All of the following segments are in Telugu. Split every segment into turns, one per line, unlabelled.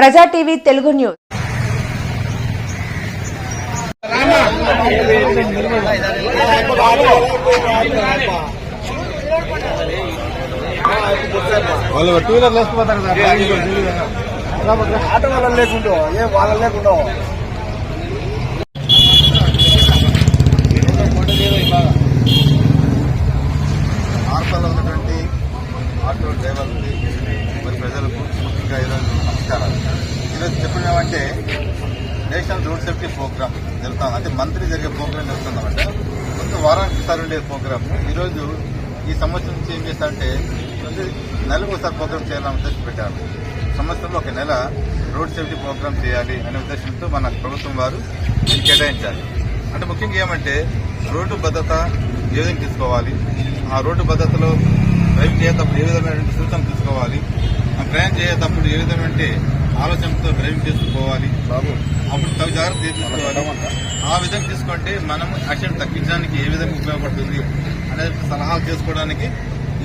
ప్రజా టీవీ తెలుగు న్యూస్.
వాళ్ళు టూ వీలర్ వేసుకుపోతారు కదా
ఆటో వాళ్ళని లేకుండా ఏ వాళ్ళని లేకుండా
మార్పాల్లో ఉన్నటువంటి ఆటో డ్రైవర్లకి మరి ప్రజలకు ముఖ్యంగా ఈరోజు నమస్కారాలు ఈరోజు చెప్పినామంటే నేషనల్ రోడ్ సేఫ్టీ ప్రోగ్రామ్ జరుగుతాం అంటే మంత్లీ జరిగే ప్రోగ్రామ్ జరుగుతుందన్నమాట కొంత వారానికి ఒకసారి ఉండే ప్రోగ్రామ్. ఈరోజు ఈ సంవత్సరం నుంచి ఏం చేస్తారంటే ముందు నెలకు ఒకసారి ప్రోగ్రామ్ చేయాలని ఉద్దేశం పెట్టారు. సంవత్సరంలో ఒక నెల రోడ్ సేఫ్టీ ప్రోగ్రామ్ చేయాలి అనే ఉద్దేశంతో మన ప్రభుత్వం వారు కేటాయించాలి అంటే ముఖ్యంగా ఏమంటే రోడ్డు భద్రత ఏ విధంగా తీసుకోవాలి? ఆ రోడ్డు భద్రతలో డ్రైవింగ్ చేసేటప్పుడు ఏ విధమైనటువంటి సూచనలు తీసుకోవాలి? ఆ ప్రయాణం చేసేటప్పుడు ఏ విధమైన ఆలోచనతో డ్రైవింగ్ చేసుకోవాలి బాబు అప్పుడు జాగ్రత్త తీసుకోవాలి. ఆ విధంగా తీసుకుంటే మనం యాక్సిడెంట్ తగ్గించడానికి ఏ విధంగా ఉపయోగపడుతుంది అనేది సలహాలు చేసుకోవడానికి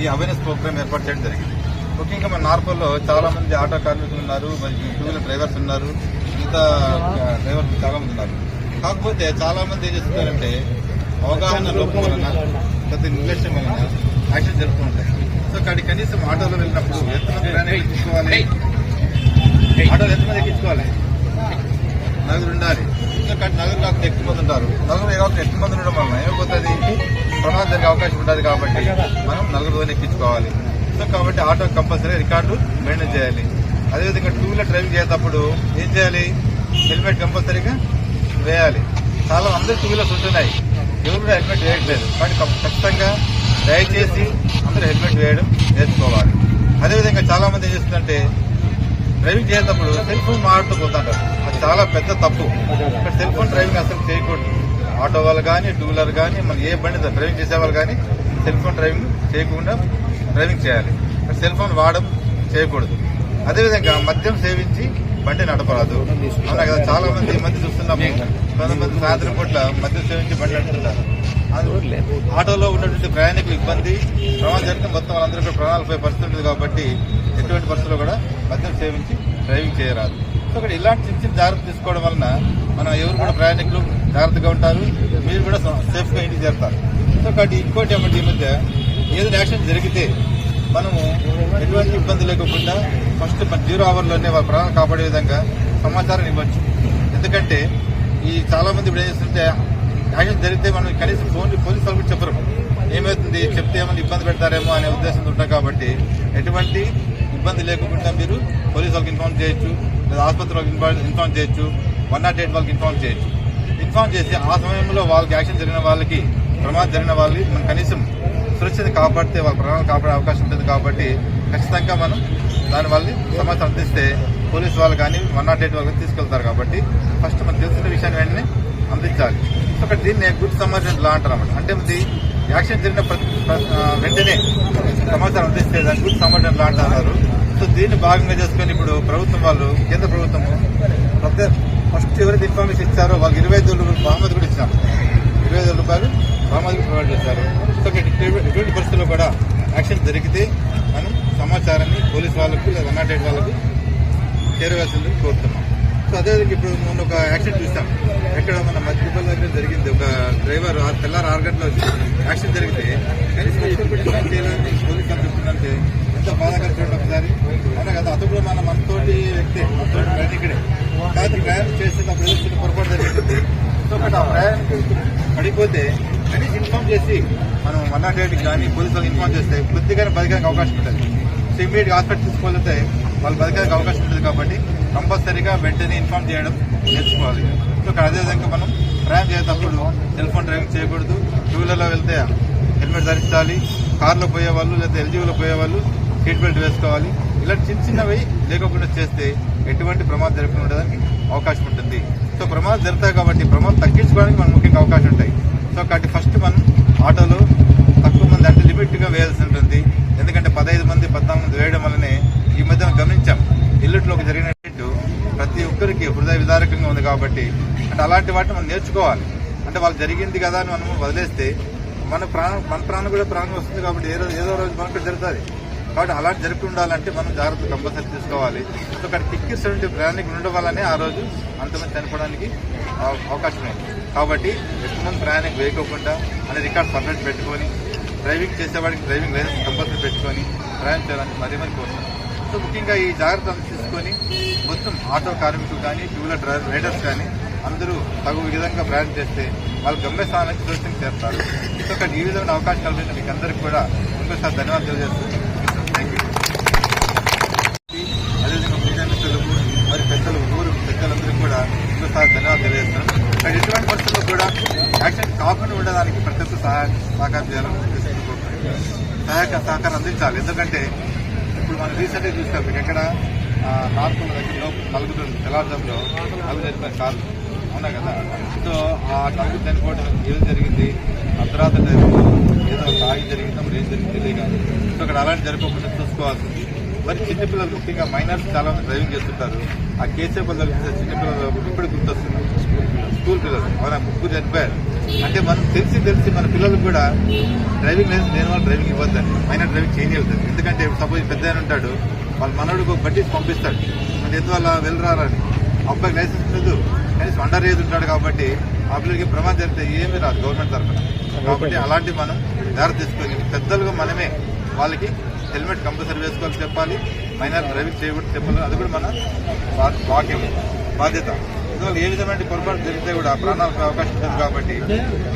ఈ అవేర్నెస్ ప్రోగ్రామ్ ఏర్పాటు చేయడం జరిగింది. ముఖ్యంగా మన నార్పల్లో చాలా మంది ఆటో కార్మికులు ఉన్నారు మరి టూ వీలర్ డ్రైవర్స్ ఉన్నారు మిగతా డ్రైవర్స్ చాలా మంది ఉన్నారు. కాకపోతే చాలా మంది ఏం చేస్తున్నారంటే అవగాహన లోపం వలన ప్రతి నిర్లక్ష్యం వలన యాక్సిడెంట్ జరుగుతూ ఉంటాయి సో అక్కడికి కనీసం ఆటోలో వెళ్ళినప్పుడు ఎంతమంది ఎక్కించుకోవాలి ఆటోలు ఎంతమంది ఎక్కించుకోవాలి నలుగురు ఉండాలి ఎందుకంటే కానీ నలుగురు కాకుండా ఎక్కువ మంది ఉంటారు. నలుగురు కాకుండా ఎక్కువ మంది ఉండడం వల్ల ఏమైపోతుంది ప్రమాదం జరిగే అవకాశం ఉంటుంది కాబట్టి మనం నలుగురు ఎక్కించుకోవాలి. సో కాబట్టి ఆటో కంపల్సరీ రికార్డు మెయింటైన్ చేయాలి. అదేవిధంగా టూ వీలర్ డ్రైవింగ్ చేసేటప్పుడు ఏం చేయాలి? హెల్మెట్ కంపల్సరీగా వేయాలి. చాలా అందరు టూ వీలర్స్ ఉంటున్నాయి. ఎవరు కూడా హెల్మెట్ వేయట్లేదు. కానీ ఖచ్చితంగా దయచేసి అందరూ హెల్మెట్ వేయడం నేర్చుకోవాలి. అదేవిధంగా చాలా మంది ఏం చేస్తుందంటే డ్రైవింగ్ చేసేటప్పుడు సెల్ ఫోన్ మాట్లాడుతూ పోతుంటారు. చాలా పెద్ద తప్పు. ఇక్కడ సెల్ ఫోన్ డ్రైవింగ్ అసలు చేయకూడదు. ఆటో వాళ్ళు కానీ టూ వీలర్ కానీ మన ఏ బండి డ్రైవింగ్ చేసేవాళ్ళు కానీ సెల్ ఫోన్ డ్రైవింగ్ చేయకుండా డ్రైవింగ్ చేయాలి. సెల్ ఫోన్ వాడడం చేయకూడదు. అదేవిధంగా మద్యం సేవించి బండి నడపరాదు. అవునా కదా? చాలా మంది ఈ మధ్య చూస్తున్నాము. కొంతమంది సాయంత్రం పూట్ల మద్యం సేవించి బండి నడుపుతున్నారు. ఆటోలో ఉన్నటువంటి ప్రయాణికులు ఇబ్బంది. ప్రమాదం జరిగితే మొత్తం వాళ్ళందరూ కూడా ప్రాణాలు పోయే పరిస్థితి ఉంటుంది కాబట్టి ఎటువంటి పరిస్థితుల్లో కూడా మద్యం సేవించి డ్రైవింగ్ చేయరాదు. సో ఇక్కడ ఇలాంటి చిన్న చిన్న జాగ్రత్త తీసుకోవడం వలన మనం ఎవరు కూడా ప్రయాణికులు జాగ్రత్తగా ఉంటారు. మీరు కూడా సేఫ్గా ఇంటికి చేరుతారు. సో కాబట్టి ఇంకోటి ఏమంటే ఈ మధ్య ఏదైనా యాక్సిడెంట్ జరిగితే మనము ఎటువంటి ఇబ్బంది లేకుండా ఫస్ట్ మన జీరో అవర్లోనే వాళ్ళ ప్రాణాలు కాపాడే విధంగా సమాచారం ఇవ్వచ్చు. ఎందుకంటే ఈ చాలా మంది ఇప్పుడు ఏం చేస్తుంటే యాక్సిడెంట్ జరిగితే మనం కనీసం ఫోన్ పోలీసు వాళ్ళు కూడా చెప్పరు. ఏమవుతుంది చెప్తే ఏమైనా ఇబ్బంది పెడతారేమో అనే ఉద్దేశంతో ఉంటాం కాబట్టి ఎటువంటి ఇబ్బంది లేకుండా మీరు పోలీసు వాళ్ళకి ఇన్ఫార్మ్ చేయొచ్చు. లేదా ఆసుపత్రి ఇన్ఫార్మ్ చేయొచ్చు. వన్ నాట్ ఎయిట్ వాళ్ళకి ఇన్ఫార్మ్ చేయొచ్చు. ఇన్ఫార్మ్ చేసి ఆ సమయంలో వాళ్ళకి యాక్షన్ జరిగిన వాళ్ళకి ప్రమాదం జరిగిన వాళ్ళకి మనం కనీసం సురక్షిత కాపాడితే వాళ్ళ ప్రాణాలు కాపాడే అవకాశం ఉంటుంది కాబట్టి ఖచ్చితంగా మనం దాని వాళ్ళని సమాచారం అందిస్తే పోలీసు వాళ్ళు కానీ వన్ నాట్ ఎయిట్ వాళ్ళకి తీసుకెళ్తారు కాబట్టి ఫస్ట్ మనం తెలిసిన విషయాన్ని వెంటనే అందించాలి. ఒకటి దీన్ని గుడ్ సమాచారం లా అంటారు అన్నమాట అంటే ఇది యాక్షన్ జరిగిన ప్రతి- వెంటనే సమాచారం అందిస్తే దాన్ని గుడ్ సమాచారం లా అంటారు. సో దీన్ని భాగంగా చేసుకొని ఇప్పుడు ప్రభుత్వం వాళ్ళు కేంద్ర ప్రభుత్వము ప్రతి ఫస్ట్ ఎవరైతే ఇన్ఫర్మేషన్ ఇచ్చారో వాళ్ళకి ఇరవై ఐదు బహుమతి కూడా ఇచ్చారు ఇరవై ఐదు రూపాయలు బహుమతి ప్రొవైడ్ చేశారు. సో ఇక్కడ పరిస్థితుల్లో కూడా యాక్షన్ జరిగితే మనం సమాచారాన్ని పోలీస్ వాళ్ళకు లేదా వన్ నాట్ ఎయిట్ వాళ్ళకు చేరవేసిందని కోరుతున్నాం. సో అదేవిధంగా ఇప్పుడు మొన్న ఒక యాక్సిడెంట్ చూసాం. ఎక్కడ మన మధ్యపల్లి దగ్గర జరిగింది. ఒక డ్రైవర్ తెల్లారు ఆరు గంటల యాక్సిడెంట్ జరిగితే కనీసం ఎక్కడ పెట్టి ఫైన్ చేయాలని పోలీస్ వాళ్ళు చెప్తుందంటే ఎంత బాధాకరం చూడండి ఒకసారి అవునా కదా అతను కూడా మన మనతోటి వ్యక్తి మనతోటి ప్రయాణికుడే రాత్రి ప్రయాణం చేసేటప్పుడు ఏదో చిన్న పొరపాటు జరిగింది. సో ఒకటి ఆ పడిపోతే కనీసం ఇన్ఫార్మ్ చేసి మనం వన్ నాట్ ఎయిట్కి కానీ పోలీసు ఇన్ఫామ్ ఇన్ఫార్మ్ చేస్తే కొద్దిగానే బతకడానికి అవకాశం ఉంటుంది. సో ఇమీడియట్గా హాస్పిటల్ తీసుకెళ్తే వాళ్ళు బతకడానికి అవకాశం ఉంటుంది కాబట్టి కంపల్సరీగా వెంటనే ఇన్ఫార్మ్ చేయడం నేర్చుకోవాలి. సో ఇక్కడ అదేవిధంగా మనం ప్రయాణం చేసేటప్పుడు సెల్ ఫోన్ డ్రైవింగ్ చేయకూడదు. టూ వీలర్లో వెళ్తే హెల్మెట్ ధరించాలి. కార్లో పోయేవాళ్ళు లేదా ఎల్జీలో పోయేవాళ్ళు సీట్ బెల్ట్ వేసుకోవాలి. ఇలాంటి చిన్న చిన్నవి లేకుండా చేస్తే ఎటువంటి ప్రమాదం జరగకుండా ఉండడానికి అవకాశం ఉంటుంది. సో ప్రమాదం జరుగుతాయి కాబట్టి ప్రమాదం తగ్గించుకోవడానికి మనం ముఖ్యంగా అవకాశం ఉంటాయి. సో కాబట్టి ఫస్ట్ మనం ఆటోలో తక్కువ మంది అంటే లిమిట్గా వేయాల్సి ఉంటుంది. ఎందుకంటే పదహైదు మంది పద్నాలుగు మంది వేయడం వల్లనే ఈ మధ్య గమనించాం. ఇల్లుట్లోకి జరిగినట్టు ప్రతి ఒక్కరికి హృదయ విదారకంగా ఉంది కాబట్టి అంటే అలాంటి వాటిని మనం నేర్చుకోవాలి. అంటే వాళ్ళు జరిగింది కదా అని మనం వదిలేస్తే మన ప్రాణం మన ప్రాణం కూడా ప్రాణం వస్తుంది కాబట్టి ఏ రోజు ఏదో రోజు మనకు జరుగుతుంది. కాబట్టి అలాంటి జరిపి ఉండాలంటే మనం జాగ్రత్త కంపల్సరీ తీసుకోవాలి. సో అక్కడ కిక్కిస్తున్న ప్రయాణికులు ఉండడం వల్లనే ఆ రోజు అంతమంది చనిపోవడానికి అవకాశం ఉంది కాబట్టి ఎక్కువ మంది ప్రయాణికు వేయకోకుండా అనే రికార్డ్ పర్ఫెక్ట్ పెట్టుకొని డ్రైవింగ్ చేసేవాడికి డ్రైవింగ్ లైసెన్స్ కంపల్సరీ పెట్టుకొని ప్రయాణం చేయాలని మరీ మరీ కోరుతున్నాను సో ముఖ్యంగా ఈ జాగ్రత్తలు తీసుకొని మొత్తం ఆటో కార్మికులు కానీ టూ వీలర్ డ్రైవర్ రైడర్స్ కానీ అందరూ తగు విధంగా ప్రయాణం చేస్తే వాళ్ళు గమ్యస్థానానికి సురక్షితంగా చేస్తారు. సో ఈ విధమైన అవకాశం మీకు అందరికీ కూడా ఇంకోసారి ధన్యవాదాలు తెలియజేస్తున్నాను. సహాయ సహకారం చేయాలని కోరుకుంటున్నాను. సహాయక సహకారం అందించాలి. ఎందుకంటే ఇప్పుడు మనం రీసెంట్గా చూస్తాం మీకు ఎక్కడ నార్కుల దగ్గరలో నలుగుతుంది తెల్లారుజాములో నలుగురు చనిపోయిన అవునా కదా? సో ఆ నలుగురు చనిపోవడం ఏం జరిగింది? అర్ధరాత్రి టైంలో ఏదో తాగి జరిగిందో మరి ఏం జరిగింది తెలియదు సో అక్కడ అలాంటి జరగకుండా చూసుకోవాల్సింది మరి చిన్నపిల్లలు ముఖ్యంగా మైనర్స్ చాలా మంది డ్రైవింగ్ చేస్తుంటారు. ఆ కేసీఆర్ బదులు చిన్నపిల్లలు ఇప్పుడు గుర్తొస్తుంది. స్కూల్ పిల్లలు. అవునా? ముగ్గురు చనిపోయారు. అంటే మనం తెలిసి తెలిసి మన పిల్లలకు కూడా డ్రైవింగ్ లైసెన్స్ లేని వాళ్ళు డ్రైవింగ్ ఇవ్వద్దండి. మైనర్ డ్రైవింగ్ చేంజ్ వెళ్తుంది ఎందుకంటే సపోజ్ పెద్ద ఉంటాడు వాళ్ళ మనోడికి ఒక బట్టి పంపిస్తాడు. అది ఎందువల్ల వెళ్ళరారని? అబ్బాయికి లైసెన్స్ లేదు. కనీసం అండర్ ఏజ్ ఉంటాడు కాబట్టి ఆ పిల్లలకి ప్రమాదం జరిగితే ఏమీ రాదు గవర్నమెంట్ తరఫున. కాబట్టి అలాంటి మనం జాగ్రత్త తీసుకొని పెద్దలుగా మనమే వాళ్ళకి హెల్మెట్ కంపల్సరీ వేసుకోవాలి చెప్పాలి. మైనర్ డ్రైవింగ్ చేయకూడదు చెప్పాలి. అది కూడా మన వాక్యం బాధ్యత. ఇందువల్ల ఏ విధమైన పొరపాటు జరిగితే కూడా ప్రాణాలకు అవకాశం ఉంది కాబట్టి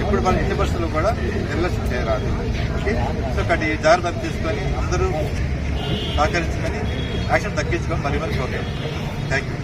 ఇప్పుడు మన ఇంటి పరిస్థితుల్లో కూడా నిర్లక్ష్యం చేయరాదు. ఓకే? సో ఒకటి జాగ్రత్త తీసుకొని అందరూ సహకరించుకొని యాక్షన్ తగ్గించుకొని మరి మరి కోరుతాం థ్యాంక్ యూ